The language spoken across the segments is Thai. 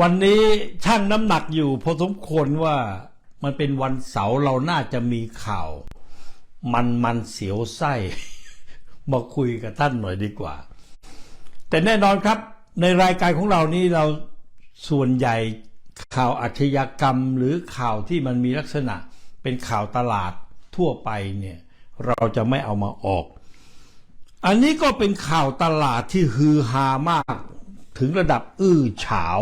วันนี้ช่างน้ำหนักอยู่พอสมควรว่ามันเป็นวันเสาร์เราน่าจะมีข่าว มันมันเสียวไส้ มาคุยกับท่านหน่อยดีกว่า แต่แน่นอนครับ ในรายการของเรานี้เราส่วนใหญ่ข่าวอาชญากรรมหรือข่าวที่มันมีลักษณะ เป็นข่าวตลาดทั่วไปเนี่ย เราจะไม่เอามาออก อันนี้ก็เป็นข่าวตลาดที่ฮือฮามากถึงระดับอื้อฉาว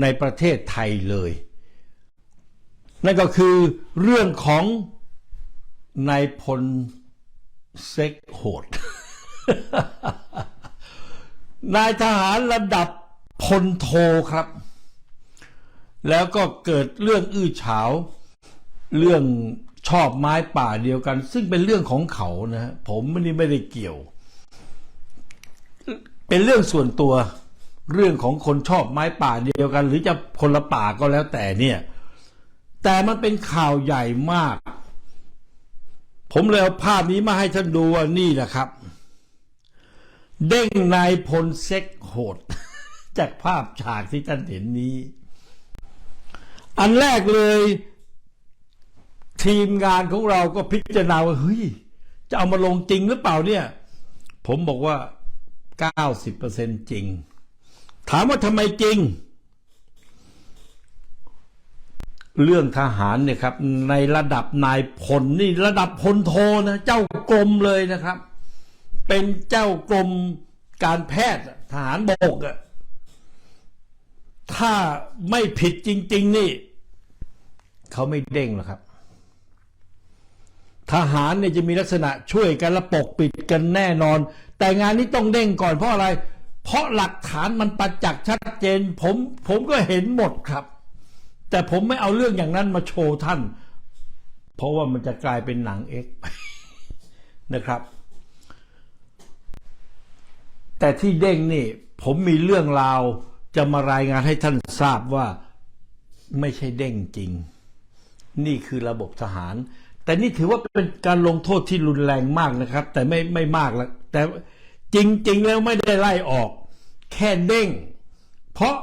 ในประเทศไทยเลย นั่นก็คือเรื่องของนายพลเซ็กโหด นายทหารระดับพลโทครับ แล้วก็เกิดเรื่องอื้อฉาว เรื่องชอบไม้ป่าเดียวกัน ซึ่งเป็นเรื่องของเขานะฮะผมไม่ได้ไม่ได้เกี่ยว เป็นเรื่องส่วนตัว เรื่องของคนชอบไม้ป่าเดียวกัน หรือจะคนละป่าก็แล้วแต่เนี่ย แต่มันเป็นข่าวใหญ่มาก ผมเลยเอาภาพนี้มาให้ท่านดูว่านี่แหละครับ เด้งนายพลเซ็กโหด จากภาพฉากที่ท่านเห็นนี้ อันแรกเลย ทีมงานของเราก็พิจารณาว่าเฮ้ย จะเอามาลงจริงหรือเปล่าเนี่ย ผมบอกว่า 90%จริง ถามว่าทำไมจริง เรื่องทหารเนี่ยครับ ในระดับนายพลนี่ระดับพลโทนะเจ้ากรมเลยนะครับ เป็นเจ้ากรมการแพทย์ทหารบกอะถ้าไม่ผิดจริง ๆ นี่ เขาไม่เด้งหรอกครับ ทหารเนี่ยจะมีลักษณะช่วยกันและปกปิดกันแน่นอน แต่งานนี้ต้องเด้งก่อนเพราะอะไร เพราะหลักฐานมันประจักษ์ชัดเจน ผมผมก็เห็นหมดครับ แต่ผมไม่เอาเรื่องอย่างนั้นมาโชว์ท่าน เพราะว่ามันจะกลายเป็นหนังเอ็กนะครับ แต่ที่เด้งนี่ ผมมีเรื่องราวจะมารายงานให้ท่านทราบว่าไม่ใช่เด้งจริง นี่คือระบบทหาร แต่นี่ถือว่าเป็นการลงโทษที่รุนแรงมากนะครับ แต่ไม่ไม่มากแล้วแต่ จริง ๆ แล้วไม่ได้ไล่ออก แค่เด้ง เพราะ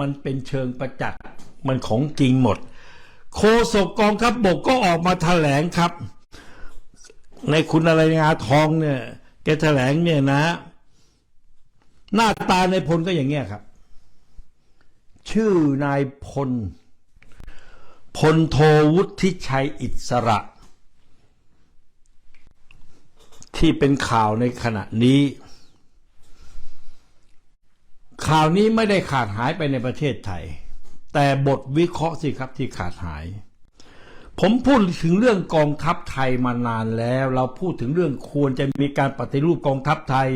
มันเป็นเชิงประจักษ์มันของจริงหมด โคศกกองทัพบบกก็ออกมาแถลงครับ ในคุณอะไรงาทองเนี่ย แกแถลงเนี่ยนะ หน้าตาในพลก็อย่างเงี้ยครับ ชื่อนายพล พลโทวุฒิชัยอิสระ ที่เป็นข่าวในขณะนี้ ข่าวนี้ไม่ได้ขาดหายไปในประเทศไทย แต่บทวิเคราะห์สิครับที่ขาดหาย ผมพูดถึงเรื่องกองทัพไทยมานานแล้ว เราพูดถึงเรื่องควรจะมีการปฏิรูปกองทัพไทย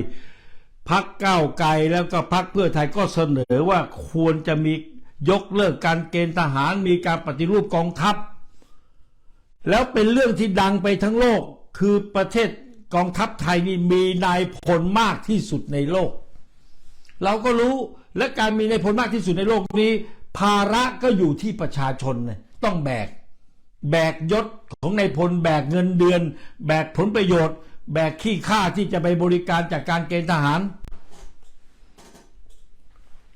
พักก้าวไกลแล้วก็พักเพื่อไทยก็เสนอว่าควรจะมียกเลิกการเกณฑ์ทหารมีการปฏิรูปกองทัพ แล้วเป็นเรื่องที่ดังไปทั้งโลกคือประเทศ กองทัพไทยนี่มีนายพลมากที่สุดในโลก เราก็รู้และการมีนายพลมากที่สุดในโลกนี้ ภาระก็อยู่ที่ประชาชนเนี่ยต้องแบก แบกยศของนายพลแบกเงินเดือน แบกผลประโยชน์ แบกขี้ข้าที่จะไปบริการจากการเกณฑ์ทหาร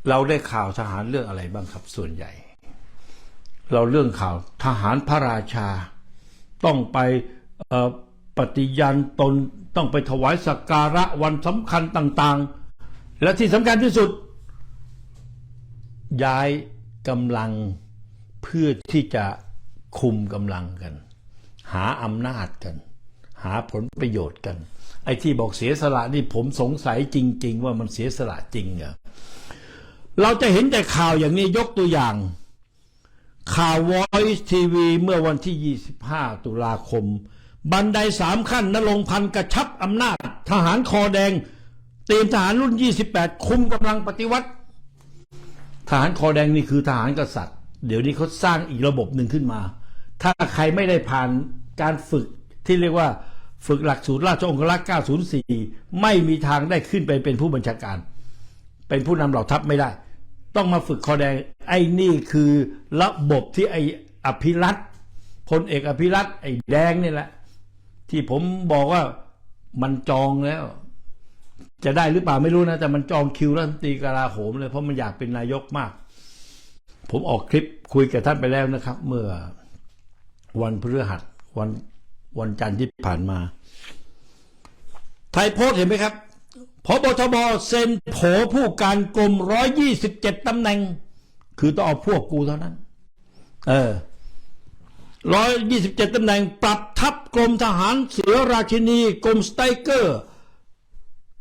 เราได้ข่าวทหารเรื่องอะไรบ้างครับส่วนใหญ่ เราเรื่องข่าวทหารพระราชา ต้องไปเออ ปฏิญาณตนต้องไปถวายสักการะวันสำคัญต่างๆ และที่สำคัญที่สุด ย้ายกำลังเพื่อที่จะคุมกำลังกัน หาอำนาจกัน หาผลประโยชน์กัน ไอ้ที่บอกเสียสละนี่ผมสงสัยจริง ๆ ว่ามันเสียสละจริงเหรอเราจะเห็นแต่ข่าวอย่างนี้ยกตัวอย่าง ข่าว Voice TV เมื่อวันที่ 25 ตุลาคม บันไดสามขั้นนรงพันกระชับอำนาจ ทหารคอแดง เตรียมทหารรุ่น 28 คุมกำลังปฏิวัติ ทหารคอแดงนี่คือทหารกษัตริย์ เดี๋ยวนี้เขาสร้างอีกระบบหนึ่งขึ้นมา ถ้าใครไม่ได้ผ่านการฝึกที่เรียกว่าฝึกหลักสูตรราชองครักษ์ 904 ไม่มีทางได้ขึ้นไปเป็นผู้บัญชาการ เป็นผู้นำเหล่าทัพไม่ได้ ต้องมาฝึกคอแดง ไอ้นี่คือระบบที่ไอ้อภิรัตพลเอกอภิรัตไอ้แดงนี่แหละ ที่ผมบอกว่ามันจองแล้ว จะได้หรือเปล่าไม่รู้นะ แต่มันจองคิวรัฐมนตรีกลาโหมเลยเพราะมันอยากเป็นนายกมาก ผมออกคลิปคุยกับท่านไปแล้วนะครับ เมื่อวันพฤหัสวันวันจันทร์ที่ผ่านมา ไทยโพสต์เห็นไหมครับพบทบเซ็นโผผู้การกรม127ตำแหน่ง คือต้องเอาพวกกูเท่านั้น เออ 127 ตำแหน่งปรับทัพกรมทหารเสือราชินีกรมสไตรเกอร์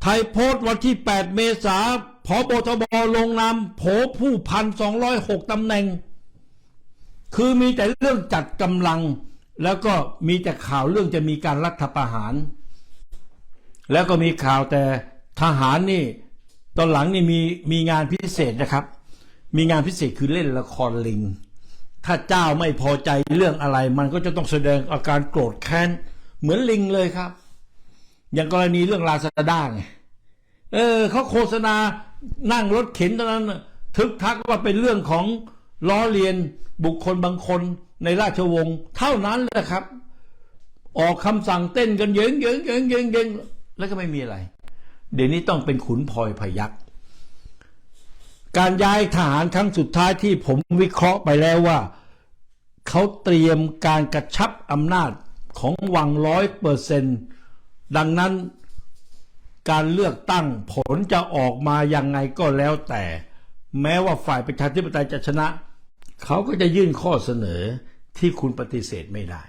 ไทยโพสต์วันที่ 8 เมษาพบทบลงนามโผผู้พัน206ตำแหน่ง คือมีแต่เรื่องจัดกำลัง แล้วก็มีแต่ข่าวเรื่องจะมีการรัฐประหาร แล้วก็มีข่าวแต่ทหารนี่ ตอนหลังนี่มีมีงานพิเศษนะครับ มีงานพิเศษคือเล่นละครลิง ถ้าเจ้าไม่พอใจเรื่องอะไร มันก็จะต้องแสดงอาการโกรธแค้น เหมือนลิงเลยครับ อย่างกรณีเรื่องลาซาด้าไงเออเขาโฆษณานั่งรถเข็นตอนนั้น ทึกทักว่าเป็นเรื่องของล้อเลียนบุคคลบางคนในราชวงศ์เท่านั้นแหละครับ ออกคำสั่งเต้นกันเยิงเยิงเยิงเยิงเยิงแล้วก็ไม่มีอะไร เดี๋ยวนี้ต้องเป็นขุนพลอยพยัก การย้ายทหารครั้งสุดท้ายที่ผมวิเคราะห์ไปแล้วว่า เขาเตรียมการกระชับอำนาจของวังร้อยเปอร์เซนดังนั้นการเลือกตั้งผลจะออกมายังไงก็แล้วแต่ แม้ว่าฝ่ายประชาธิปไตยจะชนะ เขาก็จะยื่นข้อเสนอที่คุณปฏิเสธไม่ได้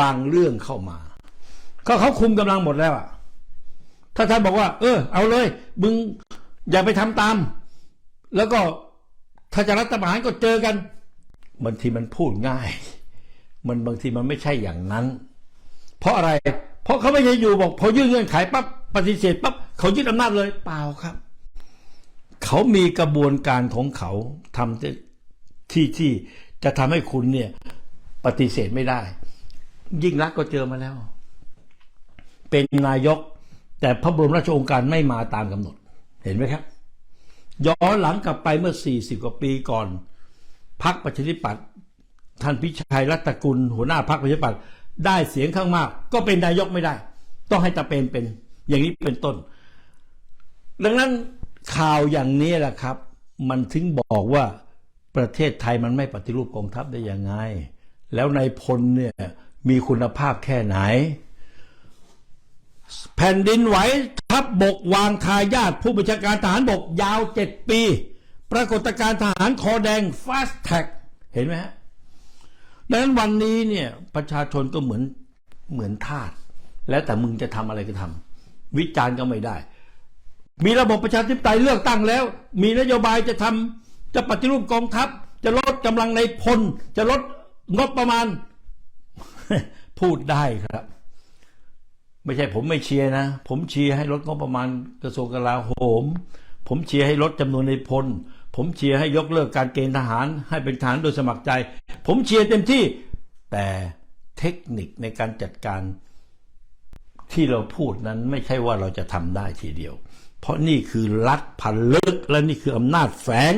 บางเรื่องเข้ามา ก็เขาคุมกำลังหมดแล้วอะถ้าท่านบอกว่า เออ เอาเลย มึง อย่าไปทำตาม แล้วก็ถ้าจะรัฐประหารก็เจอกันบางทีมันพูดง่าย มันบางทีมันไม่ใช่อย่างนั้น เพราะอะไร เพราะเขาไม่ใช่อยู่บอกพอยื่นเงื่อนไขปั๊บปฏิเสธปั๊บเขายึดอำนาจเลยเปล่าครับ เขามีกระบวนการของเขาทำที่ที่จะทำให้คุณเนี่ย ปฏิเสธไม่ได้ ยิ่งรักก็เจอมาแล้ว เป็นนายก แต่พระบรมราชโองการไม่มาตามกำหนด เห็นไหมครับ ย้อนหลังกลับไปเมื่อ 40 กว่าปีก่อนพักประชาธิปัตย์ท่านพิชัยรัตกุล หัวหน้าพักประชาธิปัตย์ได้เสียงข้างมาก ก็เป็นนายกไม่ได้ ต้องให้ตาเป็นเป็นอย่างนี้เป็นต้น ดังนั้นข่าวอย่างนี้แหละครับ มันถึงบอกว่าประเทศไทยมันไม่ปฏิรูปกองทัพได้ยังไง แล้วในพลเนี่ยมีคุณภาพแค่ไหน แผ่นดินไหว ทัพบบกวางทายาทผู้บัญชาการทหารบกยาวเจ็ดปี ปรากฏการณ์ทหารคอแดง fast tag เห็นไหมฮะดังนั้นวันนี้เนี่ยประชาชนก็เหมือนเหมือนทาสแล้วแต่มึงจะทำอะไรก็ทำวิจารณ์ก็ไม่ได้ มีระบบประชาธิปไตยเลือกตั้งแล้ว มีนโยบายจะทำจะปฏิรูปกองทัพ จะลดกำลังในพล จะลดงบประมาณ พูดได้ครับ ไม่ใช่ผมไม่เชียร์นะ ผมเชียร์ให้ลดงบประมาณกระทรวงกลาโหม ผมเชียร์ให้ลดจำนวนในพล ผมเชียร์ให้ยกเลิกการเกณฑ์ทหาร ให้เป็นทหารโดยสมัครใจ ผมเชียร์เต็มที่ แต่เทคนิคในการจัดการที่เราพูดนั้นไม่ใช่ว่าเราจะทำได้ทีเดียว เพราะนี่คือรัฐพันลึกและนี่คืออำนาจแฝง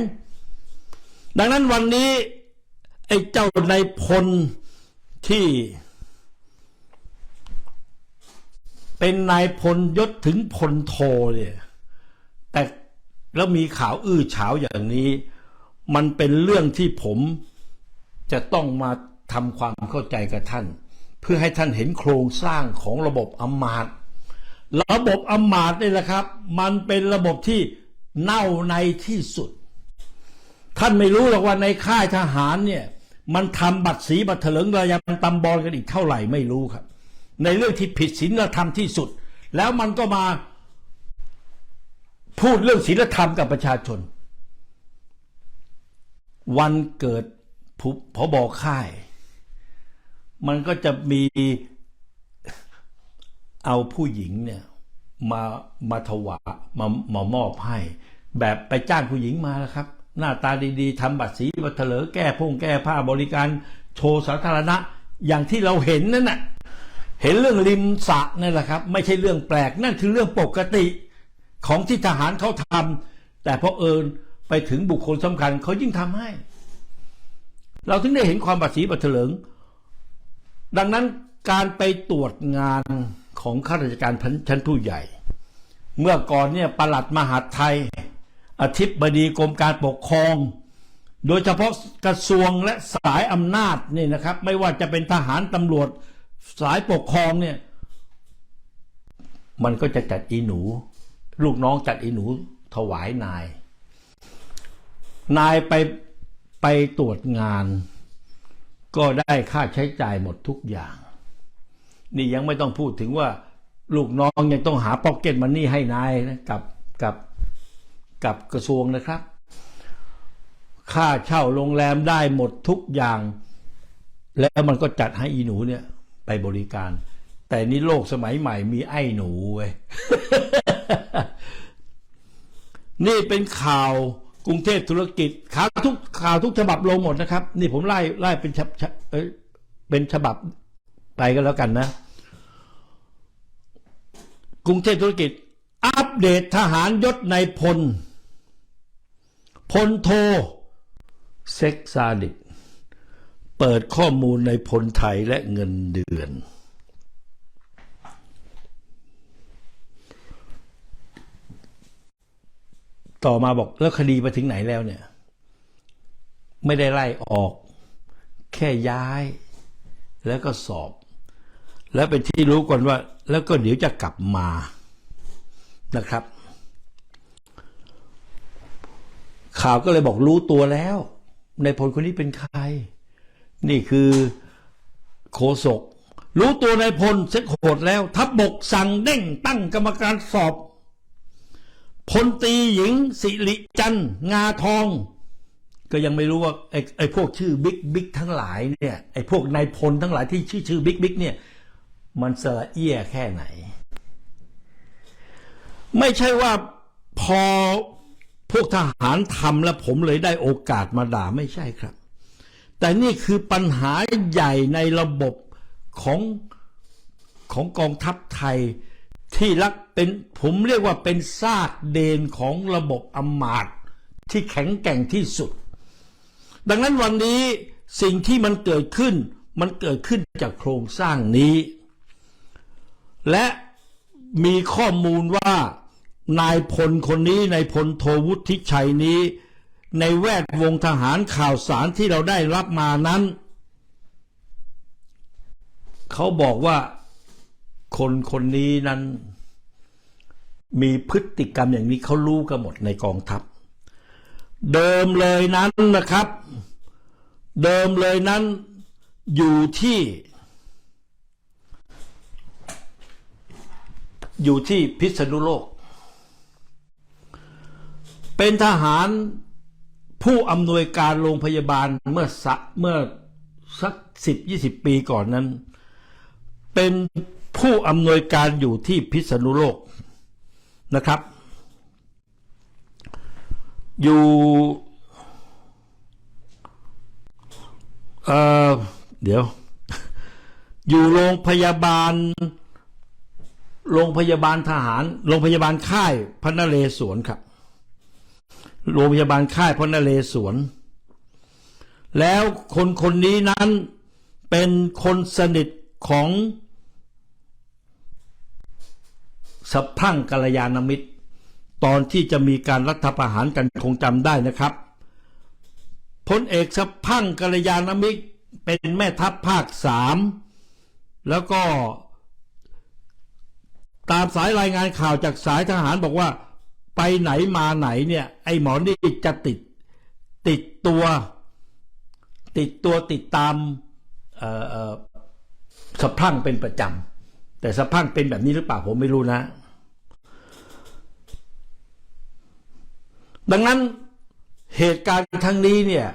ดังนั้นวันนี้ไอ้เจ้าในพลที่ เป็นนายพลยศถึงพลโทเนี่ย แต่แล้วมีข่าวอื้อฉาวอย่างนี้ มันเป็นเรื่องที่ผมจะต้องมาทำความเข้าใจกับท่าน เพื่อให้ท่านเห็นโครงสร้างของระบบอำมาตย์ระบบอำมาตย์นี่แหละครับ มันเป็นระบบที่เน่าในที่สุด ท่านไม่รู้หรอกว่าในค่ายทหารเนี่ย มันทำบัตรสีบัตรเถลิงระยำตำบอลกันอีกเท่าไหร่ไม่รู้ครับ ในเรื่องที่ผิดศีลธรรมที่สุด แล้วมันก็มาพูดเรื่องศีลธรรมกับประชาชน วันเกิดพบค่าย มันก็จะมีเอาผู้หญิงเนี่ยมามาถวามามามอบให้ แบบไปจ้างผู้หญิงมาแล้วครับ หน้าตาดีๆทำบัตรสีบัตรเถลิงแก้พงแก้ผ้าบริการโชว์สาธารณะ อย่างที่เราเห็นนั่นน่ะ เห็นเรื่องริมสะนั่นแหละครับ ไม่ใช่เรื่องแปลกนั่นคือเรื่องปกติของที่ทหารเขาทำแต่พอเอิญไปถึงบุคคลสำคัญเขายิ่งทำให้ เราถึงได้เห็นความบัตรสีบัตรเถลิง ดังนั้นการไปตรวจงานของข้าราชการชั้นผู้ใหญ่ เมื่อก่อนเนี่ยประหลัดมหาดไทย อธิบดีกรมการปกครอง โดยเฉพาะกระทรวงและสายอำนาจนี่นะครับ ไม่ว่าจะเป็นทหารตำรวจ สายปกครองเนี่ย มันก็จะจัดอีหนู ลูกน้องจัดอีหนูถวายนาย นายไปไปตรวจงาน ก็ได้ค่าใช้จ่ายหมดทุกอย่าง นี่ยังไม่ต้องพูดถึงว่า ลูกน้องยังต้องหาพ็อกเก็ตมันนี่ให้นายนะกับกับกับกระทรวงนะครับ ค่าเช่าโรงแรมได้หมดทุกอย่าง แล้วมันก็จัดให้อีหนูเนี่ย ไปบริการ แต่นี่โลกสมัยใหม่มีไอ้หนูเว้ยนี่เป็นข่าวกรุงเทพธุรกิจข่าวทุกข่าวทุกฉบับลงหมดนะครับ นี่ผมไล่ไล่เป็นฉบับเป็นฉบับไปก็แล้วกันนะ กรุงเทพธุรกิจ อัปเดตทหารยศในพล พลโท เซ็กซาดิก เปิดข้อมูลในพลไทยและเงินเดือน ต่อมาบอกแล้วคดีไปถึงไหนแล้วเนี่ย ไม่ได้ไล่ออก แค่ย้าย แล้วก็สอบ แล้วเป็นที่รู้ก่อนว่า แล้วก็เดี๋ยวจะกลับมานะครับ ข่าวก็เลยบอกรู้ตัวแล้ว ในพลคนนี้เป็นใคร นี่คือโคศก รู้ตัวในพลเซ็ตโหดแล้ว ทัพบกสั่งเด้งตั้งกรรมการสอบ พลตีหญิงสิริจันงาทอง ก็ยังไม่รู้ว่าไอ้ไอ้พวกชื่อบิ๊กบิ๊กทั้งหลายเนี่ยไอ้พวกนายพลทั้งหลายที่ชื่อชื่อบิ๊กบิ๊กเนี่ย มันสละเอี้ยแค่ไหน ไม่ใช่ว่าพอพวกทหารทำแล้วผมเลยได้โอกาสมาด่าไม่ใช่ครับ แต่นี่คือปัญหาใหญ่ในระบบของของกองทัพไทย ที่รักเป็นผมเรียกว่าเป็นซากเดนของระบบอำมาตย์ที่แข็งแกร่งที่สุด ดังนั้นวันนี้สิ่งที่มันเกิดขึ้นมันเกิดขึ้นจากโครงสร้างนี้ และมีข้อมูลว่านายพลคนนี้นายพลโทวุฒิชัยนี้ ในแวดวงทหารข่าวสารที่เราได้รับมานั้น เขาบอกว่าคนคนนี้นั้น มีพฤติกรรมอย่างนี้เขารู้กันหมดในกองทัพ เดิมเลยนั้นนะครับ เดิมเลยนั้นอยู่ที่อยู่ที่พิษณุโลก เป็นทหาร ผู้อำนวยการโรงพยาบาลเมื่อสักเมื่อสักสิบยี่สิบปีก่อนนั้น เป็นผู้อำนวยการอยู่ที่พิษณุโลกนะครับ อยู่เออเดี๋ยว อยู่โรงพยาบาล โรงพยาบาลทหาร โรงพยาบาลค่ายพระนเรศวรครับ โรงพยาบาลค่ายพระนเรศวร แล้วคนคนนี้นั้นเป็นคนสนิทของสัพพังกัลยาณมิตร ตอนที่จะมีการรัฐประหารกันคงจำได้นะครับพลเอกสัพพังกัลยาณมิตรเป็นแม่ทัพภาคสามแล้วก็ตามสายรายงานข่าวจากสายทหารบอกว่า ไปไหนมาไหนเนี่ย ไอ้หมอนี่จะติดติดตัว ติดตัวติดตามสะพั่งเป็นประจำแต่สะพั่งเป็นแบบนี้หรือเปล่าผมไม่รู้นะ ดังนั้นเหตุการณ์ครั้งนี้เนี่ย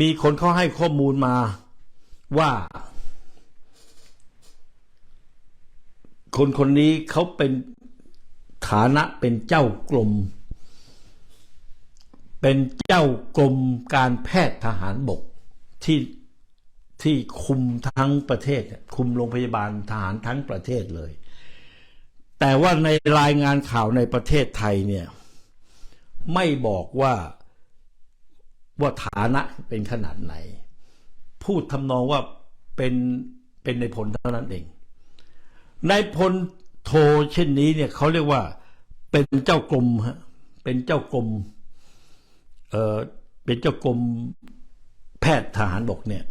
มีคนเขาให้ข้อมูลมาว่าคนคนนี้เขาเป็น ฐานะเป็นเจ้ากรมเป็นเจ้ากรมการแพทย์ทหารบกที่ที่คุมทั้งประเทศ คุมโรงพยาบาลทหารทั้งประเทศเลย แต่ว่าในรายงานข่าวในประเทศไทยเนี่ย ไม่บอกว่าว่าฐานะเป็นขนาดไหน พูดทำนองว่าเป็นเป็นในพลเท่านั้นเอง ในพล โทเช่นนี้เนี่ยเขาเรียกว่าเป็นเจ้ากรมฮะเป็นเจ้ากรมเอ่อเป็นเจ้ากรมแพทย์ทหารบกเนี่ย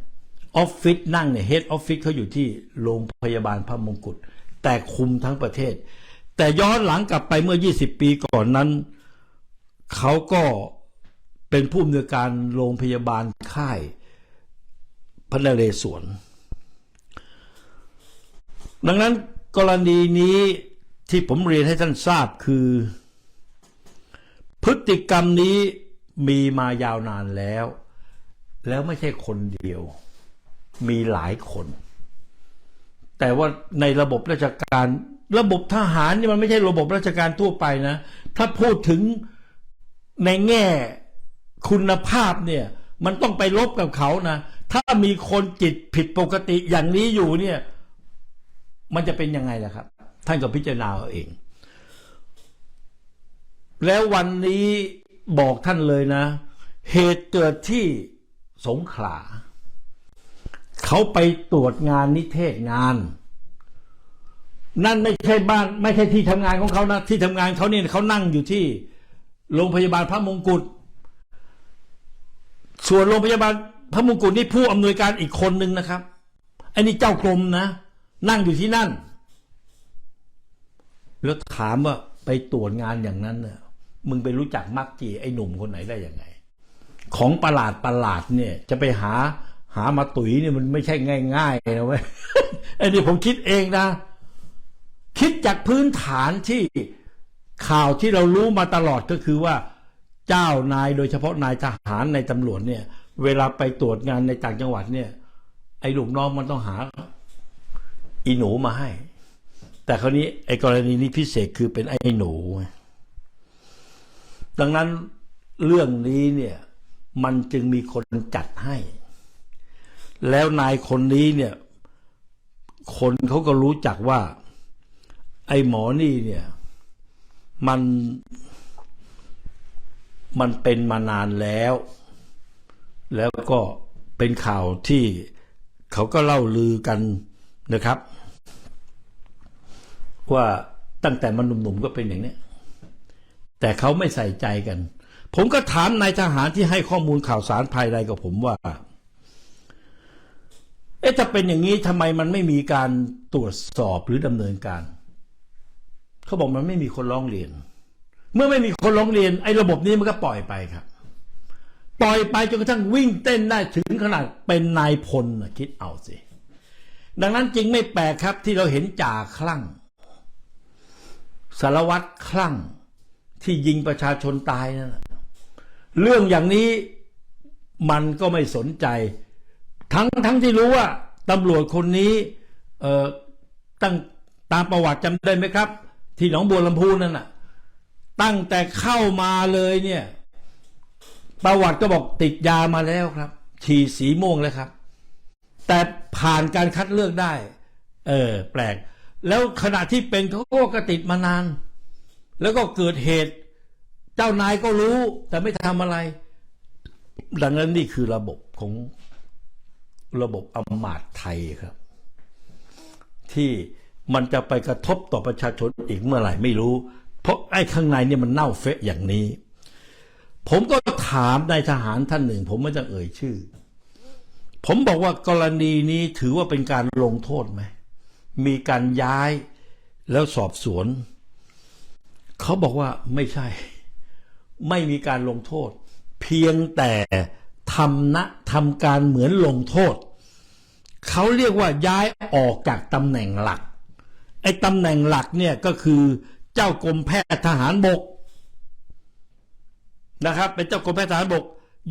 ออฟฟิศนั่งเนี่ยเฮดออฟฟิศเขาอยู่ที่โรงพยาบาลพระมงกุฎแต่คุมทั้งประเทศ แต่ย้อนหลังกลับไปเมื่อ 20 ปีก่อนนั้นเขาก็เป็นผู้อำนวยการโรงพยาบาลค่ายพระนเรศวรดังนั้น กรณีนี้ที่ผมเรียนให้ท่านทราบคือ พฤติกรรมนี้มีมายาวนานแล้ว แล้วไม่ใช่คนเดียว มีหลายคน แต่ว่าในระบบราชการระบบทหารนี่มันไม่ใช่ระบบราชการทั่วไปนะ ถ้าพูดถึงในแง่คุณภาพเนี่ย มันต้องไปลบกับเขานะ ถ้ามีคนจิตผิดปกติอย่างนี้อยู่เนี่ย มันจะเป็นยังไงล่ะครับ ท่านก็พิจารณาเอาเอง แล้ววันนี้บอกท่านเลยนะ เหตุเกิดที่สงขลาเขาไปตรวจงานนิเทศงาน นั่นไม่ใช่บ้านไม่ใช่ที่ทำงานของเขานะที่ทำงานเขาเนี่ยเขานั่งอยู่ที่โรงพยาบาลพระมงกุฎส่วนโรงพยาบาลพระมงกุฎนี่ผู้อำนวยการอีกคนนึงนะครับไอ้นี่เจ้ากรมนะ นั่งอยู่ที่นั่น แล้วถามว่าไปตรวจงานอย่างนั้นเน่ะมึงไปรู้จักมักจีไอ้หนุ่มคนไหนได้ยังไง ของประหลาดประหลาดเนี่ย จะไปหาหามาตุ๋ยเนี่ยมันไม่ใช่ง่ายๆนะเว้ยไอ้นี่ผมคิดเองนะ คิดจากพื้นฐานที่ข่าวที่เรารู้มาตลอดก็คือว่า เจ้านายโดยเฉพาะนายทหารในตำรวจเนี่ย เวลาไปตรวจงานในต่างจังหวัดเนี่ย ไอ้ลูกน้องมันต้องหา อีหนูมาให้ แต่คราวนี้ไอ้กรณีนี้พิเศษคือเป็นไอ้หนู ดังนั้นเรื่องนี้เนี่ยมันจึงมีคนจัดให้ แล้วนายคนนี้เนี่ย คนเขาก็รู้จักว่า ไอ้หมอนี่เนี่ย มันมันเป็นมานานแล้ว แล้วก็เป็นข่าวที่เขาก็เล่าลือกัน นะครับ ว่าตั้งแต่มันหนุ่มๆก็เป็นอย่างนี้แต่เขาไม่ใส่ใจกัน ผมก็ถามนายทหารที่ให้ข้อมูลข่าวสารภายในกับผมว่า เอ๊ะถ้าเป็นอย่างนี้ทำไมมันไม่มีการตรวจสอบหรือดำเนินการ เขาบอกมันไม่มีคนร้องเรียน เมื่อไม่มีคนร้องเรียนไอ้ระบบนี้มันก็ปล่อยไปครับ ปล่อยไปจนกระทั่งวิ่งเต้นได้ถึงขนาดเป็นนายพลนะคิดเอาสิ ดังนั้นจริงไม่แปลกครับที่เราเห็นจ่าคลั่ง สารวัตรคลั่งที่ยิงประชาชนตายนั่นน่ะเรื่องอย่างนี้มันก็ไม่สนใจ ทั้งทั้งที่รู้ว่าตำรวจคนนี้เอ่อตั้งตามประวัติจำได้ไหมครับ ที่หนองบัวลำพูนั่นน่ะ ตั้งแต่เข้ามาเลยเนี่ย ประวัติก็บอกติดยามาแล้วครับฉี่สีม่วงแล้วครับ แต่ผ่านการคัดเลือกได้ เออ แปลก แล้วขณะที่เป็นเขาก็ติดมานาน แล้วก็เกิดเหตุ เจ้านายก็รู้ แต่ไม่ทำอะไร ดังนั้นนี่คือระบบของระบบอำมาตย์ไทยครับ ที่มันจะไปกระทบต่อประชาชนอีกเมื่อไหร่ไม่รู้ เพราะไอ้ข้างในเนี่ยมันเน่าเฟะอย่างนี้ ผมก็ถามนายทหารท่านหนึ่ง ผมไม่ต้องเอ่ยชื่อ ผมบอกว่ากรณีนี้ถือว่าเป็นการลงโทษไหม มีการย้ายแล้วสอบสวน เขาบอกว่าไม่ใช่ ไม่มีการลงโทษ เพียงแต่ทำนะทำการเหมือนลงโทษ เขาเรียกว่าย้ายออกจากตำแหน่งหลัก ไอ้ตำแหน่งหลักเนี่ยก็คือเจ้ากรมแพทย์ทหารบกนะครับ เป็นเจ้ากรมแพทย์ทหารบก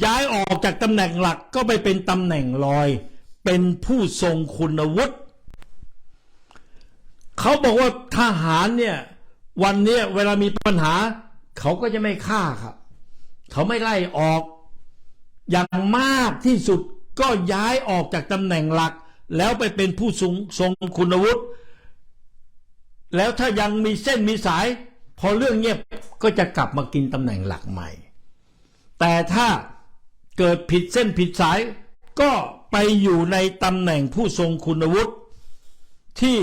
ย้ายออกจากตำแหน่งหลักก็ไปเป็นตำแหน่งลอย เป็นผู้ทรงคุณวุฒิเขาบอกว่าทหารเนี่ยวันเนี้ยเวลามีปัญหา เขาก็จะไม่ฆ่าครับ เขาไม่ไล่ออก อย่างมากที่สุดก็ย้ายออกจากตำแหน่งหลัก แล้วไปเป็นผู้ทรงทรงคุณวุฒิแล้วถ้ายังมีเส้นมีสาย พอเรื่องเงียบก็จะกลับมากินตำแหน่งหลักใหม่ แต่ถ้า เกิดผิดเส้นผิดสาย ก็ไปอยู่ในตำแหน่งผู้ทรงคุณวุฒิที่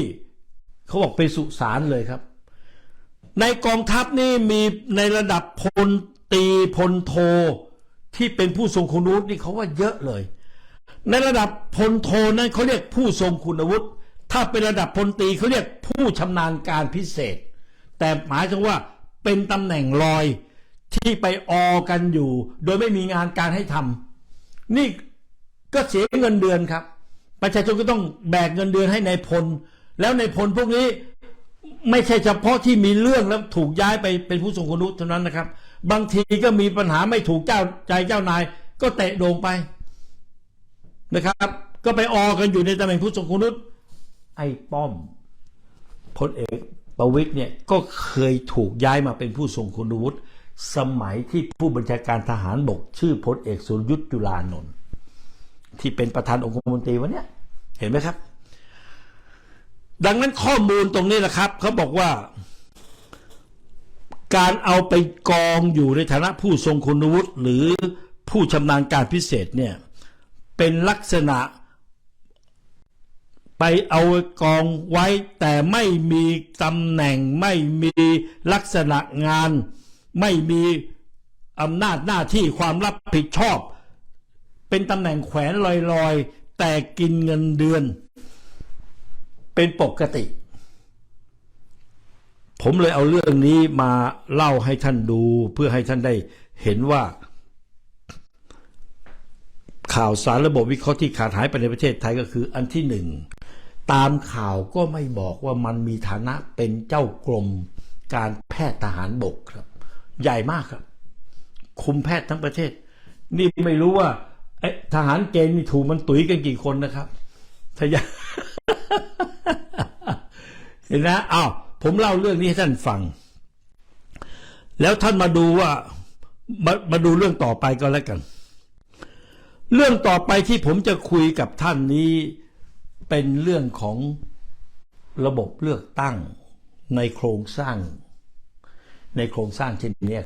เขาบอกไปสุสานเลยครับ ในกองทัพนี่มีในระดับพลตีพลโท ที่เป็นผู้ทรงคุณวุฒินี่เขาว่าเยอะเลย ในระดับพลโทนั้นเขาเรียกผู้ทรงคุณวุฒิถ้าเป็นระดับพลตีเขาเรียกผู้ชำนาญการพิเศษ แต่หมายถึงว่าเป็นตำแหน่งลอย ที่ไปออกันอยู่ โดยไม่มีงานการให้ทำนี่ก็เสียเงินเดือนครับ ประชาชนก็ต้องแบกเงินเดือนให้ในายพล แล้วในพลพวกนี้ไม่ใช่เฉพาะที่มีเรื่องแล้วถูกย้ายไปเป็นผู้ทรงคุณวุฒิเท่านั้นนะครับ บางทีก็มีปัญหาไม่ถูกเจ้าใจเจ้านาย ก็เตะโด่งไปนะครับ ก็ไปออกันอยู่ในตำแหน่งผู้ทรงคุณวุฒิไอ้ป้อมพลเอกประวิตยเนี่ยก็เคยถูกย้ายมาเป็นผู้ทรงคุณวุฒิ สมัยที่ผู้บัญชาการทหารบกชื่อพลเอกสุรยุทธ์จุลานนท์ที่เป็นประธานองคมนตรีวันนี้เห็นไหมครับ ดังนั้นข้อมูลตรงนี้แหละครับเขาบอกว่า การเอาไปกองอยู่ในฐานะผู้ทรงคุณวุฒิหรือผู้ชำนาญการพิเศษเนี่ยเป็นลักษณะไปเอากองไว้แต่ไม่มีตำแหน่งไม่มีลักษณะงาน ไม่มีอำนาจหน้าที่ความรับผิดชอบ เป็นตำแหน่งแขวนลอยๆ แต่กินเงินเดือน เป็นปกติ ผมเลยเอาเรื่องนี้มาเล่าให้ท่านดู เพื่อให้ท่านได้เห็นว่า ข่าวสารระบบวิเคราะห์ที่ขาดหายไปในประเทศไทยก็คืออันที่หนึ่งตามข่าวก็ไม่บอกว่ามันมีฐานะเป็นเจ้ากรมการแพทย์ทหารบกครับ ใหญ่มากครับ คุมแพทย์ทั้งประเทศ นี่ไม่รู้ว่าอทหารเกณฑ์นี่ถูกมันตุ๋ยกันกี่คนนะครับทยาเห็นนะอ้าวผมเล่าเรื่องนี้ให้ท่านฟัง แล้วท่านมาดูว่ามามาดูเรื่องต่อไปก็แล้วกัน เรื่องต่อไปที่ผมจะคุยกับท่านนี้เป็นเรื่องของระบบเลือกตั้งในโครงสร้าง ในโครงสร้างเช่นนี้